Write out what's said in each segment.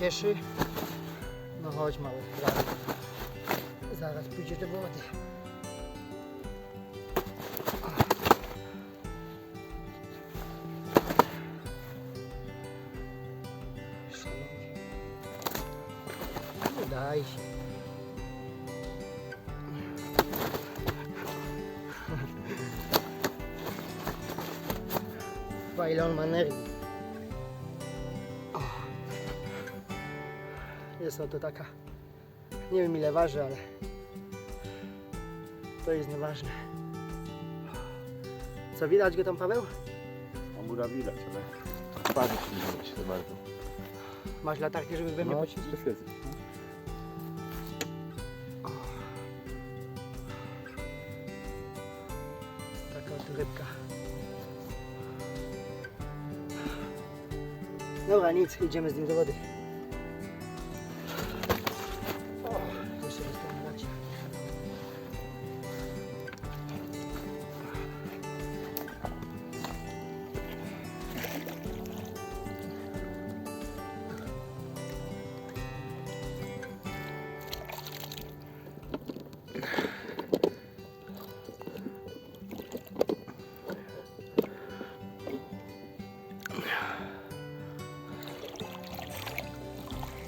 cieszy. No chodź mały, zaraz, pójdziesz do wody. Oto taka. Nie wiem ile waży, ale to jest nieważne. Co widać go tam Paweł? Amura widać, ale twarzy się nie widać za bardzo. Masz latarkę, żeby we mnie No, poświecić? poświecić. Taka oto rybka. Dobra, nic, idziemy z nim do wody.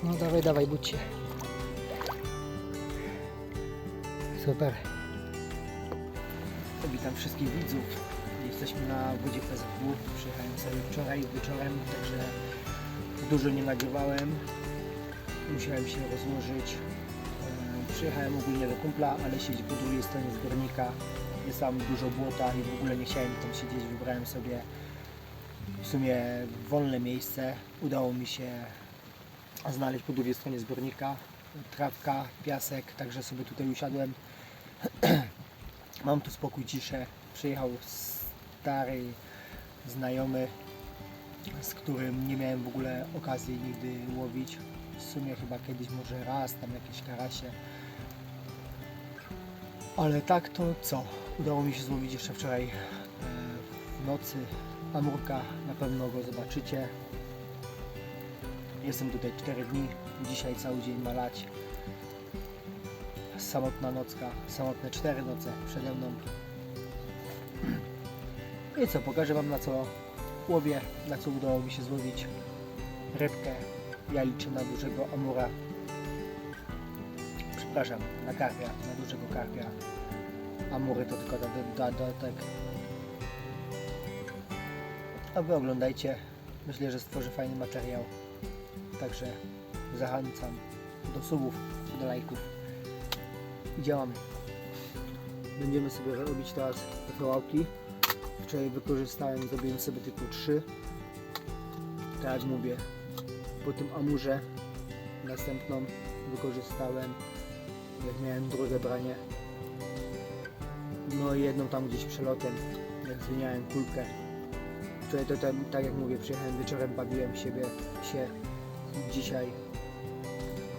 No dawaj, dawaj, budź się. Super. Witam wszystkich widzów. Jesteśmy na wodzie PZW. Przyjechałem sobie wczoraj wieczorem, także dużo nie nagrywałem. Musiałem się rozłożyć. E, Przyjechałem ogólnie do kumpla, ale siedzi po drugiej stronie zbiornika. Jest tam dużo błota i w ogóle nie chciałem tam siedzieć. Wybrałem sobie w sumie wolne miejsce. Udało mi się znaleźć po drugiej stronie zbiornika. Trawka, piasek, także sobie tutaj usiadłem. Mam tu spokój, ciszę. Przyjechał stary znajomy, z którym nie miałem w ogóle okazji nigdy łowić. W sumie chyba kiedyś może raz, tam jakieś karasie. Ale tak to co? Udało mi się złowić jeszcze wczoraj e, w nocy Amurka, na pewno go zobaczycie. Jestem tutaj 4 dni, dzisiaj cały dzień ma lać. Samotna nocka, samotne 4 noce przede mną. I co, pokażę Wam na co łowię, na co udało mi się złowić rybkę. Ja liczę na dużego amura. Przepraszam, na karpia, na dużego karpia. Amury to tylko dodatek. A Wy oglądajcie. Myślę, że stworzy fajny materiał. Także zachęcam do subów, do lajków. I działamy. Będziemy sobie robić teraz wywołałki. Wczoraj wykorzystałem, zrobiłem sobie tylko trzy. Tak jak mówię, po tym amurze następną wykorzystałem, jak miałem drugie branie. No i jedną tam gdzieś przelotem, jak zmieniałem kulkę. Wczoraj to tam, tak jak mówię, przyjechałem wieczorem, bawiłem siebie, się dzisiaj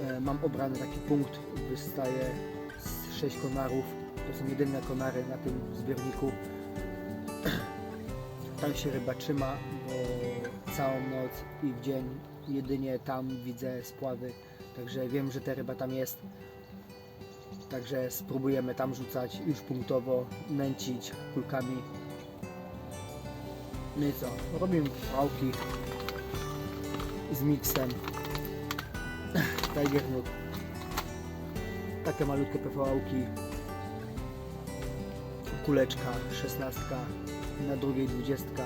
e, mam obrany taki punkt, wystaje z 6 konarów. To są jedyne konary na tym zbiorniku. Tam się ryba trzyma, bo całą noc i w dzień jedynie tam widzę spławy. Także wiem, że ta ryba tam jest. Także spróbujemy tam rzucać już punktowo, męcić kulkami. No i co? Robimy pałki z miksem. Tiger Nut. Takie malutkie PVałki. Kuleczka, szesnastka, na drugiej dwudziestka.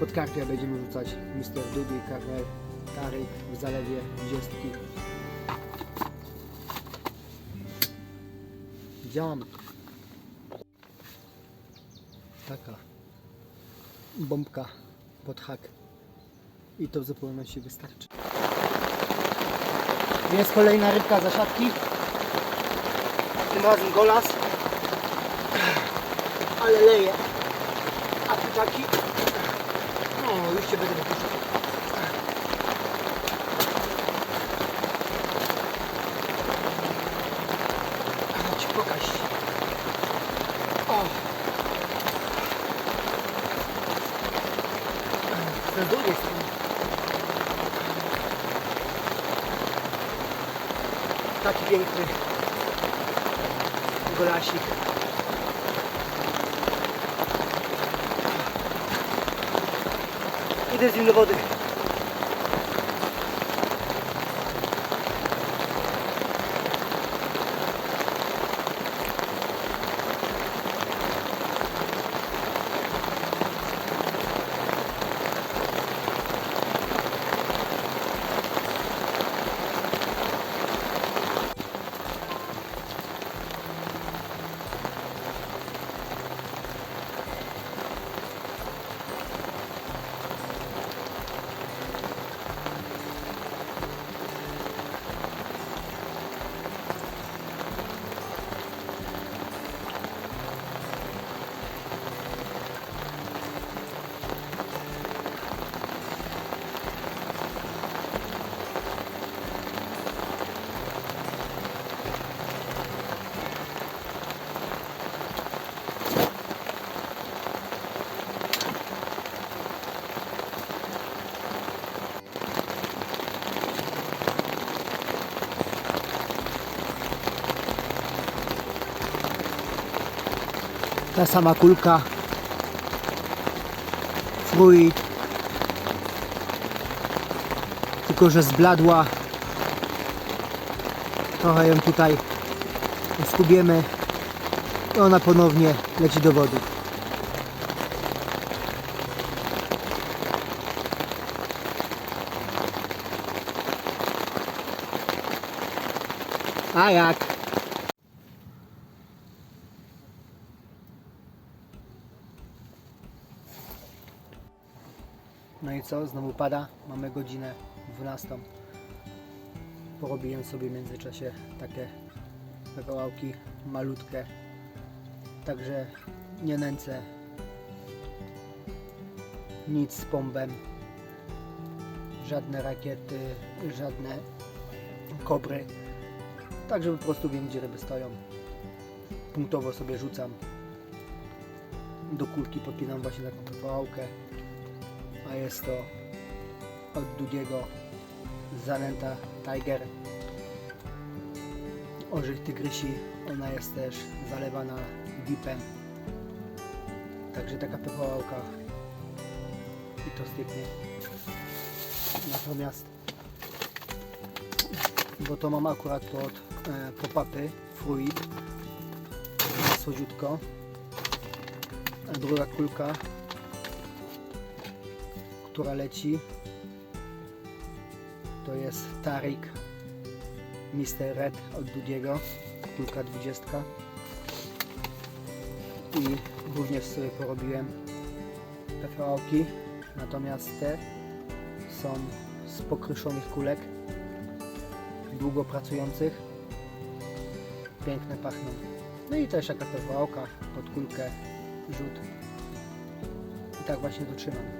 Pod karpia będziemy rzucać Mr. Dudy, Karner, Taryk w zalewie dwudziestki. Działamy. Taka bombka pod hak. I to w zupełności wystarczy. Jest kolejna rybka za siatki. Tym razem golas. Ale leje. A kurczaki O, już cię będę wypuszczał. Chodź, pokaż. O. Z drugiej strony. Taki piękny golasik. Idę z nim do wody. Ta sama kulka. Fruit. Tylko, że zbladła. Trochę ją tutaj skubiemy. I ona ponownie leci do wody. A jak? Co? Znowu pada. Mamy godzinę 12. Porobiłem sobie w międzyczasie takie kawałki malutkie. Także nie nęcę nic z bombem. Żadne rakiety, żadne kobry. Także po prostu wiem gdzie ryby stoją. Punktowo sobie rzucam. Do kulki podpinam właśnie taką kawałkę a jest to od długiego zanęta Tiger. Orzech tygrysi ona jest też zalewana dipem także taka pechołka i to styknie. Natomiast bo to mam akurat od e, popapy fruit. Słodziutko. A druga kulka która leci to jest Tarik Mr. Red od Dudiego kulka 20 i również sobie porobiłem PVO-ki natomiast te są z pokryszonych kulek długo pracujących. Piękne pachną. No i też jaka PVO-ka pod kulkę rzut. I tak właśnie to trzymam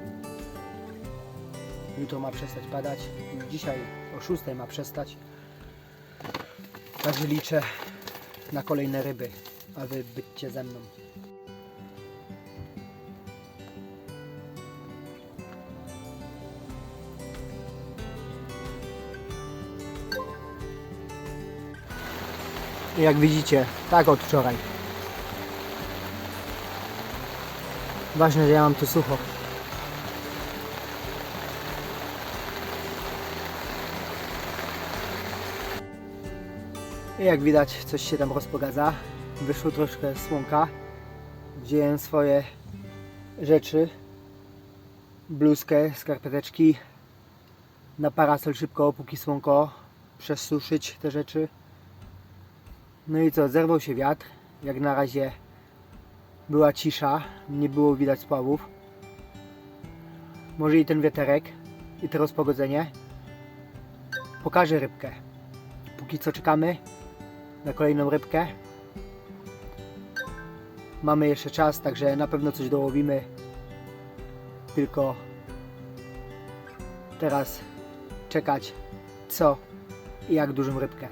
Jutro ma przestać padać. Dzisiaj o 6 ma przestać. Także liczę na kolejne ryby, a wy bycie ze mną. Jak widzicie, tak od wczoraj. Ważne, że ja mam tu sucho. I jak widać coś się tam rozpogadza. Wyszło troszkę słonka. Wziąłem swoje rzeczy. Bluzkę, skarpeteczki. Na parasol szybko, póki słonko. Przesuszyć te rzeczy. No i co, zerwał się wiatr. Jak na razie była cisza. Nie było widać spławów. Może i ten wiaterek i to rozpogodzenie pokaże rybkę. Póki co czekamy na kolejną rybkę. Mamy jeszcze czas, także na pewno coś dołowimy. Tylko teraz czekać co i jak dużą rybkę.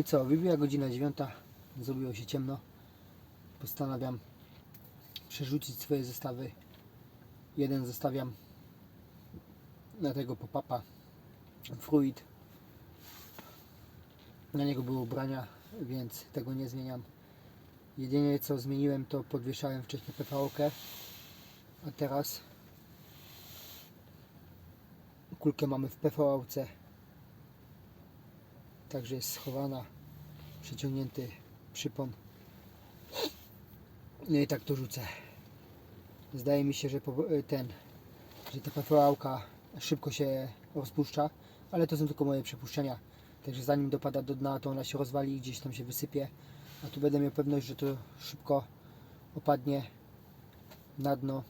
I co, wybiła godzina dziewiąta, zrobiło się ciemno. Postanawiam przerzucić swoje zestawy. Jeden zostawiam na tego pop-upa Fruit. Na niego były ubrania, więc tego nie zmieniam. Jedynie co zmieniłem to podwieszałem wcześniej PVK, a teraz kulkę mamy w PVC. Także jest schowana, przeciągnięty przypon. No i tak to rzucę. Zdaje mi się, że ten, że ta PVA szybko się rozpuszcza, ale to są tylko moje przypuszczenia. Także zanim dopada do dna, to ona się rozwali i gdzieś tam się wysypie. A tu będę miał pewność, że to szybko opadnie na dno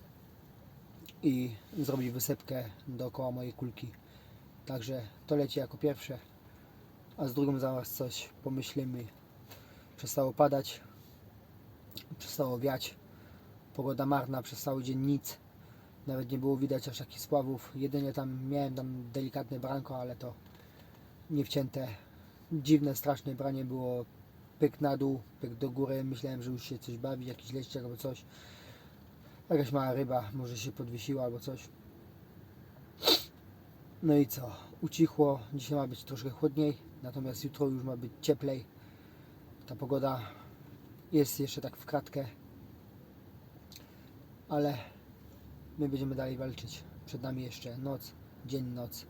i zrobi wysepkę dookoła mojej kulki. Także to leci jako pierwsze, a z drugą zaraz coś pomyślimy. Przestało padać, przestało wiać, pogoda marna, przez cały dzień nic. Nawet nie było widać aż takich spławów. Jedynie tam miałem tam delikatne branko, ale to nie wcięte. Dziwne, straszne branie było. Pyk na dół, pyk do góry. Myślałem, że już się coś bawi, jakiś leściak albo coś. Jakaś mała ryba, może się podwiesiła albo coś. No i co? Ucichło. Dzisiaj ma być troszkę chłodniej, natomiast jutro już ma być cieplej. Ta pogoda jest jeszcze tak w kratkę, ale my będziemy dalej walczyć. Przed nami jeszcze noc, dzień, noc.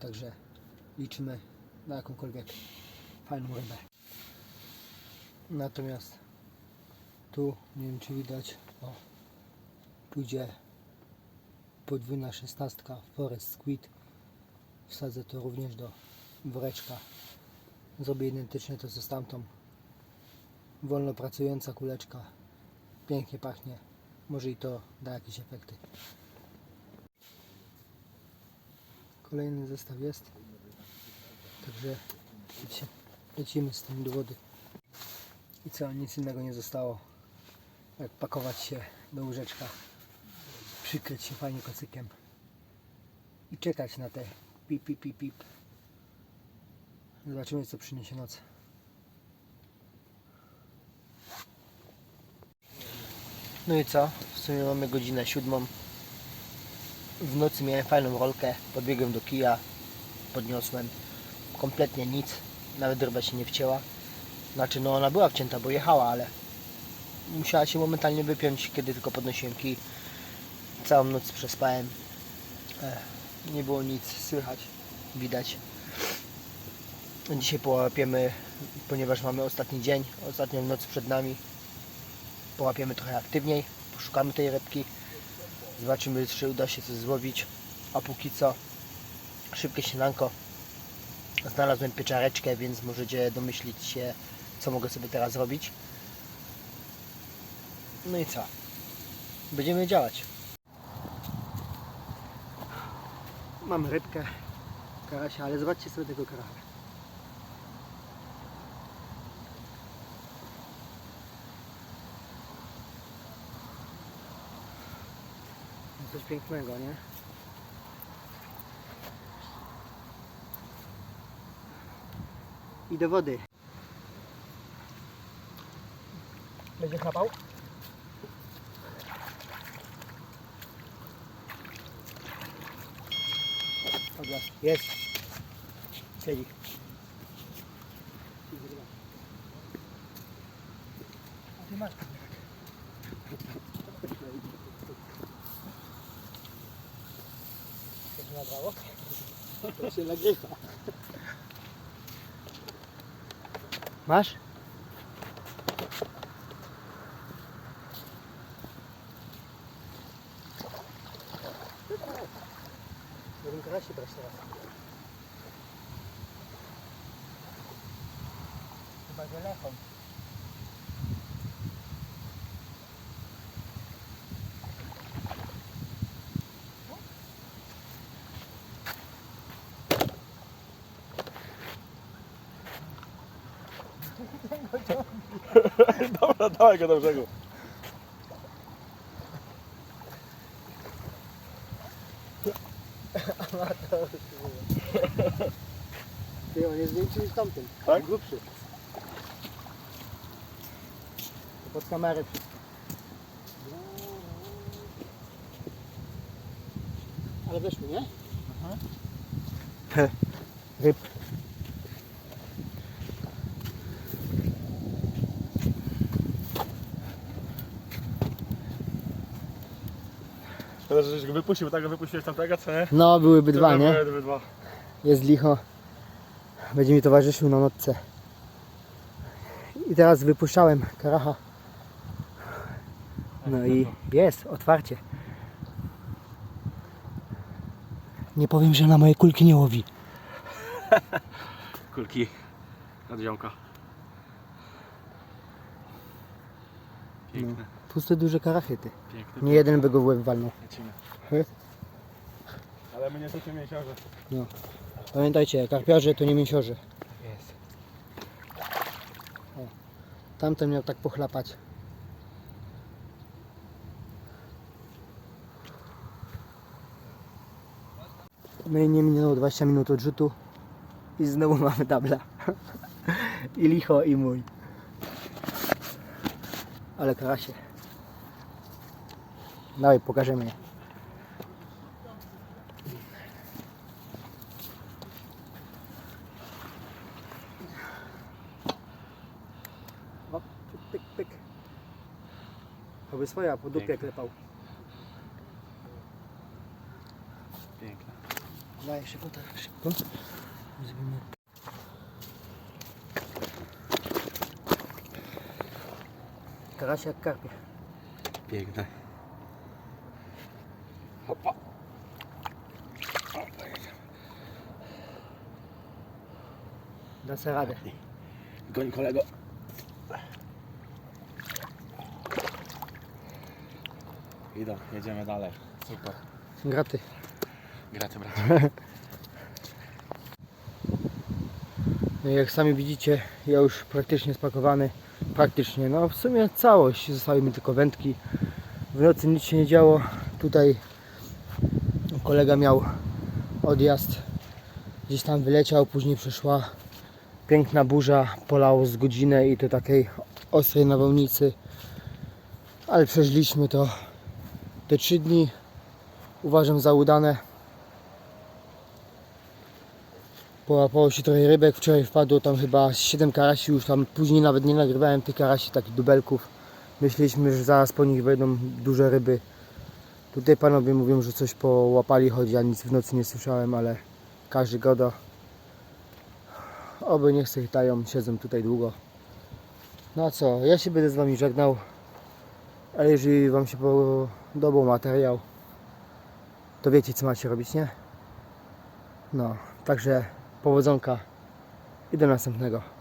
Także liczymy na jakąkolwiek fajną rybę. Natomiast tu, nie wiem czy widać, o, pójdzie podwójna szesnastka Forest Squid. Wsadzę to również do woreczka. Zrobię identyczne to co z tamtą. Wolno pracująca kuleczka. Pięknie pachnie. Może i to da jakieś efekty. Kolejny zestaw jest. Także lecimy z tym do wody. I co, nic innego nie zostało. Jak pakować się do łóżeczka przykryć się fajnie kocykiem i czekać na te pip, pip, pip, pip. Zobaczymy co przyniesie noc. No i co? W sumie mamy godzinę siódmą. W nocy miałem fajną rolkę, podbiegłem do kija, podniosłem. Kompletnie nic, nawet ryba się nie wcięła. Znaczy no ona była wcięta, bo jechała, ale musiała się momentalnie wypiąć, kiedy tylko podnosiłem kij. Całą noc przespałem. Ech, nie było nic słychać, widać. Dzisiaj połapiemy, ponieważ mamy ostatni dzień, ostatnią noc przed nami. Połapiemy trochę aktywniej, poszukamy tej rybki. Zobaczymy, czy uda się coś złowić. A póki co, szybkie śniadanko. Znalazłem pieczareczkę, więc możecie domyślić się, co mogę sobie teraz zrobić. No i co? Będziemy działać. Mam rybkę, karasia, ale zobaczcie sobie tego karacha. Coś pięknego, nie? I do wody. Będzie chlapał? Dobra, jest. Siedzi. A ty masz To się nagrało? To się nagrywa. Masz? Będę karasi brać Dobra, dawaj go do brzegu. Ty, on jest większy niż tamten. Tak? Grubszy. To pod kamerę wszystko. Ale weszły, nie? Aha. Ryb. Go wypuścił, tak go wypuściłeś tamtego, co nie? No, byłyby dwa, nie? Były dwa. Jest licho. Będzie mi towarzyszył na nocce. I teraz wypuszczałem karacha. No i jest, otwarcie. Nie powiem, że na moje kulki nie łowi. kulki od ziomka. Piękne, Puste duże karachyty. piękne. Nie jeden by go w łeb walnął. Lecimy. Ale my nie jesteśmy mięsiorze. Pamiętajcie, karpiarze to nie mięsiorze. Jest. Tamten miał tak pochlapać. No i nie minęło 20 minut odrzutu i znowu mamy tabla. I licho i mój. Ale karasie. Dawaj, pokażemy je. O, pyk, pyk, pyk. Oby swoja po dupie Piękne. klepał. Piękne. Daj szybko, tak szybko. Zrobimy. Karasia jak karpie. Piękne. Da sobie radę. Goń kolego. Idą, jedziemy dalej. Super. Graty. Graty brat. No jak sami widzicie, ja już praktycznie spakowany. Praktycznie, no w sumie całość. Zostały mi tylko wędki. W nocy nic się nie działo. Tutaj kolega miał odjazd. Gdzieś tam wyleciał, później przyszła piękna burza. Polało z godzinę i to takiej ostrej nawałnicy. Ale przeżyliśmy to te trzy dni. Uważam za udane. Połapało się trochę rybek, wczoraj wpadło tam chyba 7 karasi, już tam później nawet nie nagrywałem tych karasi, takich dubelków. Myśleliśmy, że zaraz po nich będą duże ryby. Tutaj panowie mówią, że coś połapali, choć ja nic w nocy nie słyszałem, ale każdy godo. Oby niech sobie chytają, siedzą tutaj długo. No co, ja się będę z wami żegnał. A jeżeli wam się podobał materiał, to wiecie co macie robić, nie? No, także powodzonka i do następnego.